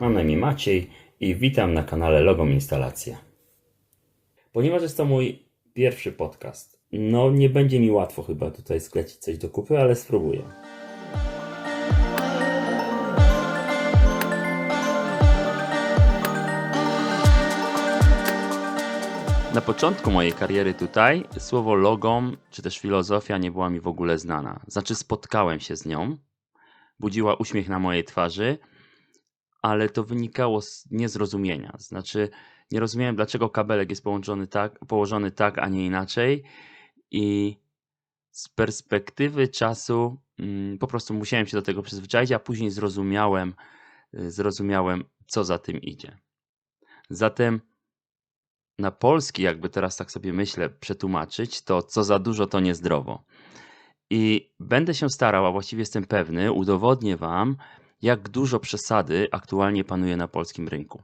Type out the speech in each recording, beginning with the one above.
Mam na imię Maciej i witam na kanale Logom Instalacje. Ponieważ jest to mój pierwszy podcast, no nie będzie mi łatwo chyba tutaj sklecić coś do kupy, ale spróbuję. Na początku mojej kariery tutaj słowo logom czy też filozofia nie była mi w ogóle znana. Znaczy spotkałem się z nią, budziła uśmiech na mojej twarzy, ale to wynikało z niezrozumienia. Znaczy nie rozumiałem dlaczego kabelek jest połączony tak, położony tak, a nie inaczej i z perspektywy czasu mm, po prostu musiałem się do tego przyzwyczaić, a później zrozumiałem, y, zrozumiałem co za tym idzie. Zatem na polski, jakby teraz tak sobie myślę, przetłumaczyć, to co za dużo, to niezdrowo. I będę się starał, a właściwie jestem pewny, udowodnię Wam, jak dużo przesady aktualnie panuje na polskim rynku.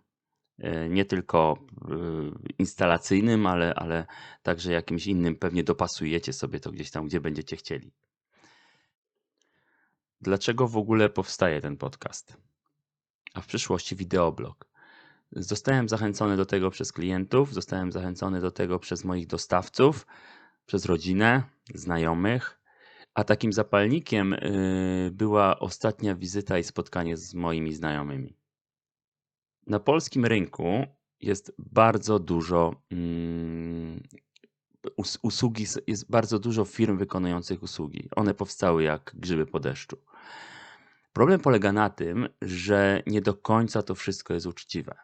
E, Nie tylko y, instalacyjnym, ale, ale także jakimś innym. Pewnie dopasujecie sobie to gdzieś tam, gdzie będziecie chcieli. Dlaczego w ogóle powstaje ten podcast? A w przyszłości wideoblog. Zostałem zachęcony do tego przez klientów, zostałem zachęcony do tego przez moich dostawców, przez rodzinę, znajomych, a takim zapalnikiem y, była ostatnia wizyta i spotkanie z moimi znajomymi. Na polskim rynku jest bardzo dużo mm, us- usługi, jest bardzo dużo firm wykonujących usługi. One powstały jak grzyby po deszczu. Problem polega na tym, że nie do końca to wszystko jest uczciwe.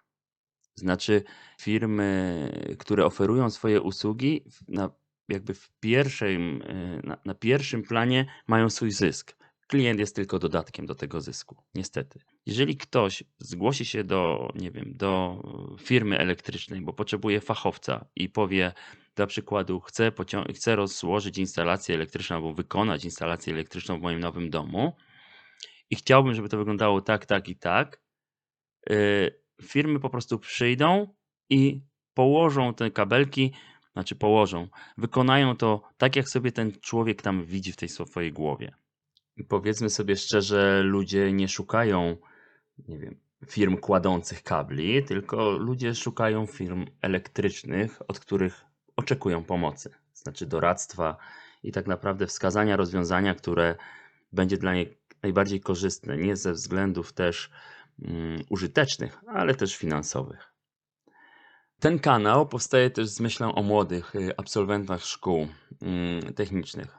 Znaczy, firmy, które oferują swoje usługi, na, jakby w pierwszym, y, na, na pierwszym planie mają swój zysk. Klient jest tylko dodatkiem do tego zysku, niestety. Jeżeli ktoś zgłosi się do, nie wiem, do firmy elektrycznej, bo potrzebuje fachowca i powie, dla przykładu, chcę, chcę rozłożyć instalację elektryczną albo wykonać instalację elektryczną w moim nowym domu i chciałbym, żeby to wyglądało tak, tak i tak, y, firmy po prostu przyjdą i położą te kabelki, znaczy położą, wykonają to tak, jak sobie ten człowiek tam widzi w tej swojej głowie. I powiedzmy sobie szczerze, ludzie nie szukają, nie wiem, firm kładących kabli, tylko ludzie szukają firm elektrycznych, od których oczekują pomocy, znaczy doradztwa i tak naprawdę wskazania rozwiązania, które będzie dla nich najbardziej korzystne, nie ze względów też mm, użytecznych, ale też finansowych. Ten kanał powstaje też z myślą o młodych y, absolwentach szkół mm, technicznych.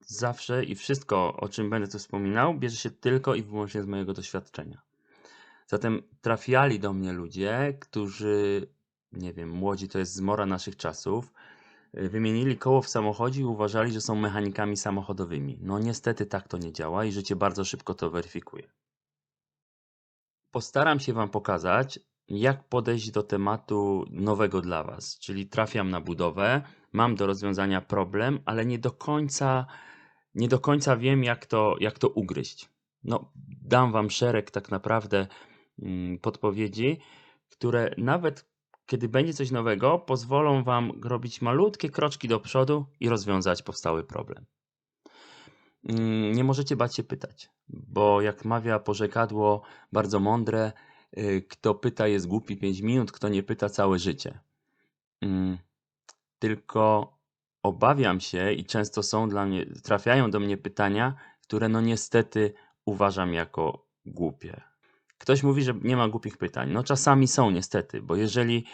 Zawsze i wszystko, o czym będę tu wspominał, bierze się tylko i wyłącznie z mojego doświadczenia. Zatem trafiali do mnie ludzie, którzy, nie wiem, młodzi to jest zmora naszych czasów, y, wymienili koło w samochodzie i uważali, że są mechanikami samochodowymi. No niestety tak to nie działa i życie bardzo szybko to weryfikuje. Postaram się Wam pokazać, jak podejść do tematu nowego dla Was. Czyli trafiam na budowę, mam do rozwiązania problem, ale nie do końca, nie do końca wiem, jak to, jak to ugryźć. No, dam Wam szereg tak naprawdę mm, podpowiedzi, które nawet kiedy będzie coś nowego, pozwolą Wam robić malutkie kroczki do przodu i rozwiązać powstały problem. Mm, Nie możecie bać się pytać, bo jak mawia porzekadło bardzo mądre, kto pyta jest głupi 5 minut, kto nie pyta całe życie. Mm, Tylko obawiam się i często są dla mnie, trafiają do mnie pytania, które no niestety uważam jako głupie. Ktoś mówi, że nie ma głupich pytań. No czasami są niestety, bo jeżeli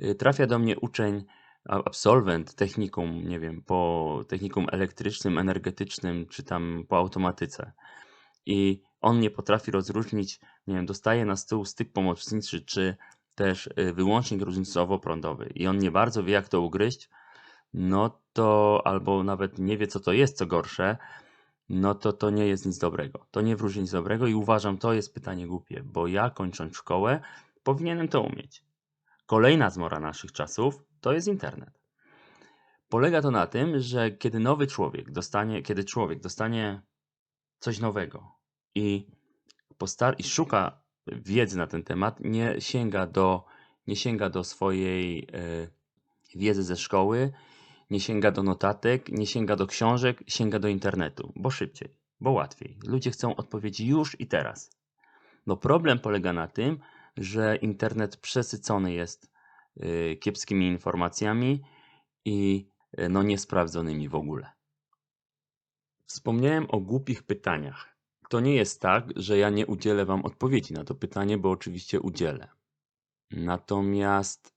y, trafia do mnie uczeń, absolwent technikum, nie wiem, po technikum elektrycznym, energetycznym, czy tam po automatyce i on nie potrafi rozróżnić, nie wiem, dostaje na stół styk pomocniczy, czy też y, wyłącznik różnicowo-prądowy i on nie bardzo wie, jak to ugryźć, no to albo nawet nie wie, co to jest, co gorsze, no to to nie jest nic dobrego. To nie wróży nic dobrego i uważam, to jest pytanie głupie, bo ja kończąc szkołę, powinienem to umieć. Kolejna zmora naszych czasów to jest internet. Polega to na tym, że kiedy nowy człowiek dostanie, kiedy człowiek dostanie coś nowego i, postar- i szuka wiedzy na ten temat, nie sięga do, nie sięga do swojej e, wiedzy ze szkoły, nie sięga do notatek, nie sięga do książek, sięga do internetu, bo szybciej, bo łatwiej. Ludzie chcą odpowiedzi już i teraz. No problem polega na tym, że internet przesycony jest y, kiepskimi informacjami i y, no niesprawdzonymi w ogóle. Wspomniałem o głupich pytaniach. To nie jest tak, że ja nie udzielę Wam odpowiedzi na to pytanie, bo oczywiście udzielę. Natomiast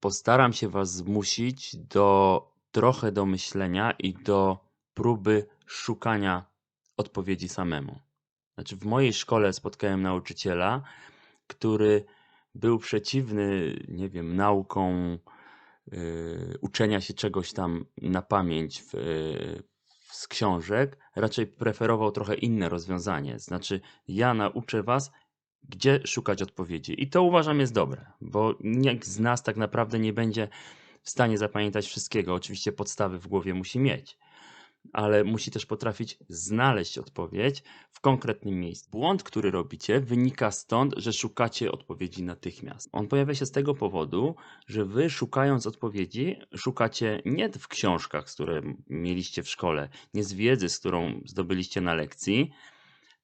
postaram się Was zmusić do trochę do myślenia i do próby szukania odpowiedzi samemu. Znaczy, w mojej szkole spotkałem nauczyciela, który był przeciwny, nie wiem, naukom, yy, uczenia się czegoś tam na pamięć w, yy, z książek, raczej preferował trochę inne rozwiązanie. Znaczy, ja nauczę was, gdzie szukać odpowiedzi. I to uważam jest dobre, bo nikt z nas tak naprawdę nie będzie w stanie zapamiętać wszystkiego. Oczywiście podstawy w głowie musi mieć, ale musi też potrafić znaleźć odpowiedź w konkretnym miejscu. Błąd, który robicie, wynika stąd, że szukacie odpowiedzi natychmiast. On pojawia się z tego powodu, że wy szukając odpowiedzi, szukacie nie w książkach, które mieliście w szkole, nie z wiedzy, z którą zdobyliście na lekcji,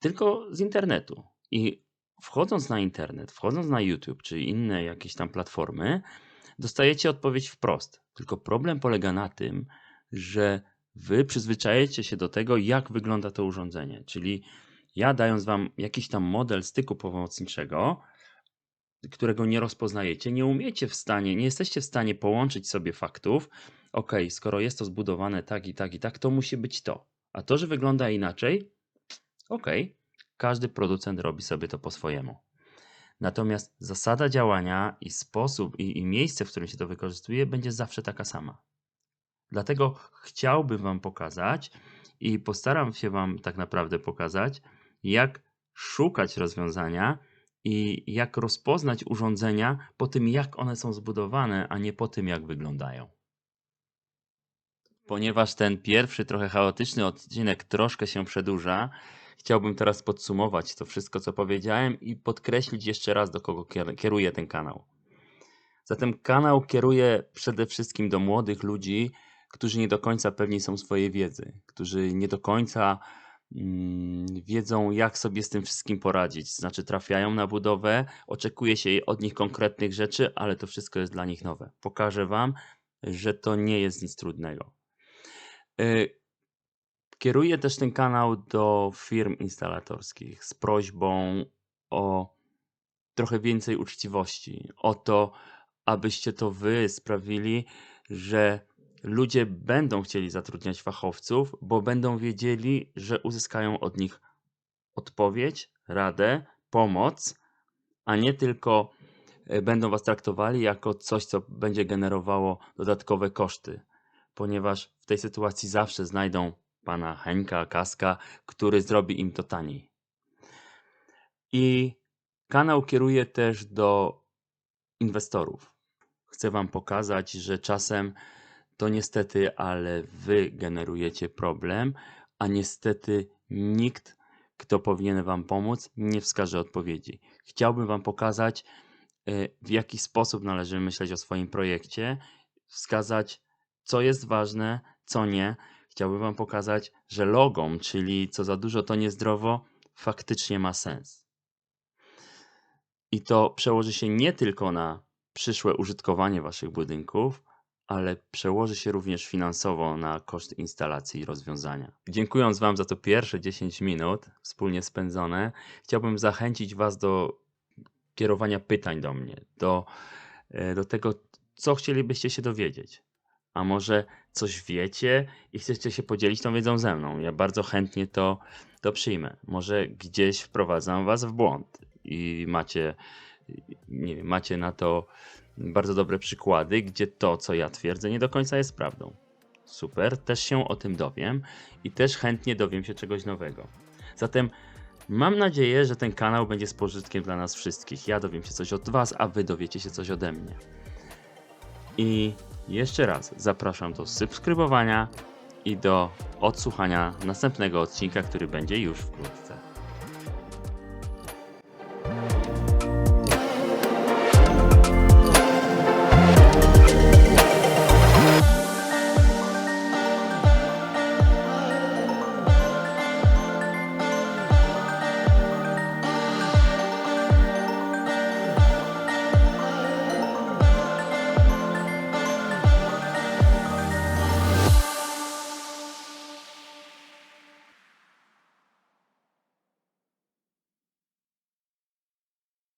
tylko z internetu. I wchodząc na internet, wchodząc na YouTube czy inne jakieś tam platformy, dostajecie odpowiedź wprost. Tylko problem polega na tym, że wy przyzwyczajecie się do tego, jak wygląda to urządzenie. Czyli ja dając wam jakiś tam model styku pomocniczego, którego nie rozpoznajecie, nie umiecie w stanie, nie jesteście w stanie połączyć sobie faktów. Ok, skoro jest to zbudowane tak i tak i tak, to musi być to. A to, że wygląda inaczej, ok, każdy producent robi sobie to po swojemu. Natomiast zasada działania i sposób i, i miejsce, w którym się to wykorzystuje, będzie zawsze taka sama. Dlatego chciałbym Wam pokazać i postaram się Wam tak naprawdę pokazać, jak szukać rozwiązania i jak rozpoznać urządzenia po tym, jak one są zbudowane, a nie po tym, jak wyglądają. Ponieważ ten pierwszy, trochę chaotyczny odcinek troszkę się przedłuża, chciałbym teraz podsumować to wszystko, co powiedziałem i podkreślić jeszcze raz, do kogo kier- kieruje ten kanał. Zatem kanał kieruje przede wszystkim do młodych ludzi, którzy nie do końca pewni są swojej wiedzy, którzy nie do końca mm, wiedzą, jak sobie z tym wszystkim poradzić. Znaczy, trafiają na budowę, oczekuje się od nich konkretnych rzeczy, ale to wszystko jest dla nich nowe. Pokażę Wam, że to nie jest nic trudnego. Y, Kieruję też ten kanał do firm instalatorskich z prośbą o trochę więcej uczciwości, o to, abyście to wy sprawili, że ludzie będą chcieli zatrudniać fachowców, bo będą wiedzieli, że uzyskają od nich odpowiedź, radę, pomoc, a nie tylko e, będą was traktowali jako coś, co będzie generowało dodatkowe koszty, ponieważ w tej sytuacji zawsze znajdą pana Henka, Kaska, który zrobi im to taniej. I kanał kieruje też do inwestorów. Chcę wam pokazać, że czasem to niestety, ale wy generujecie problem, a niestety nikt, kto powinien wam pomóc, nie wskaże odpowiedzi. Chciałbym wam pokazać, y, w jaki sposób należy myśleć o swoim projekcie, wskazać, co jest ważne, co nie. Chciałbym wam pokazać, że logom, czyli co za dużo to niezdrowo, faktycznie ma sens. I to przełoży się nie tylko na przyszłe użytkowanie waszych budynków, ale przełoży się również finansowo na koszt instalacji i rozwiązania. Dziękując Wam za to pierwsze 10 minut wspólnie spędzone, chciałbym zachęcić Was do kierowania pytań do mnie, do, e, do tego, co chcielibyście się dowiedzieć. A może coś wiecie i chcecie się podzielić tą wiedzą ze mną. Ja bardzo chętnie to, to przyjmę. Może gdzieś wprowadzam Was w błąd i macie, nie wiem, macie na to bardzo dobre przykłady, gdzie to, co ja twierdzę, nie do końca jest prawdą. Super, też się o tym dowiem i też chętnie dowiem się czegoś nowego. Zatem mam nadzieję, że ten kanał będzie z pożytkiem dla nas wszystkich. Ja dowiem się coś od Was, a Wy dowiecie się coś ode mnie. I jeszcze raz zapraszam do subskrybowania i do odsłuchania następnego odcinka, który będzie już wkrótce.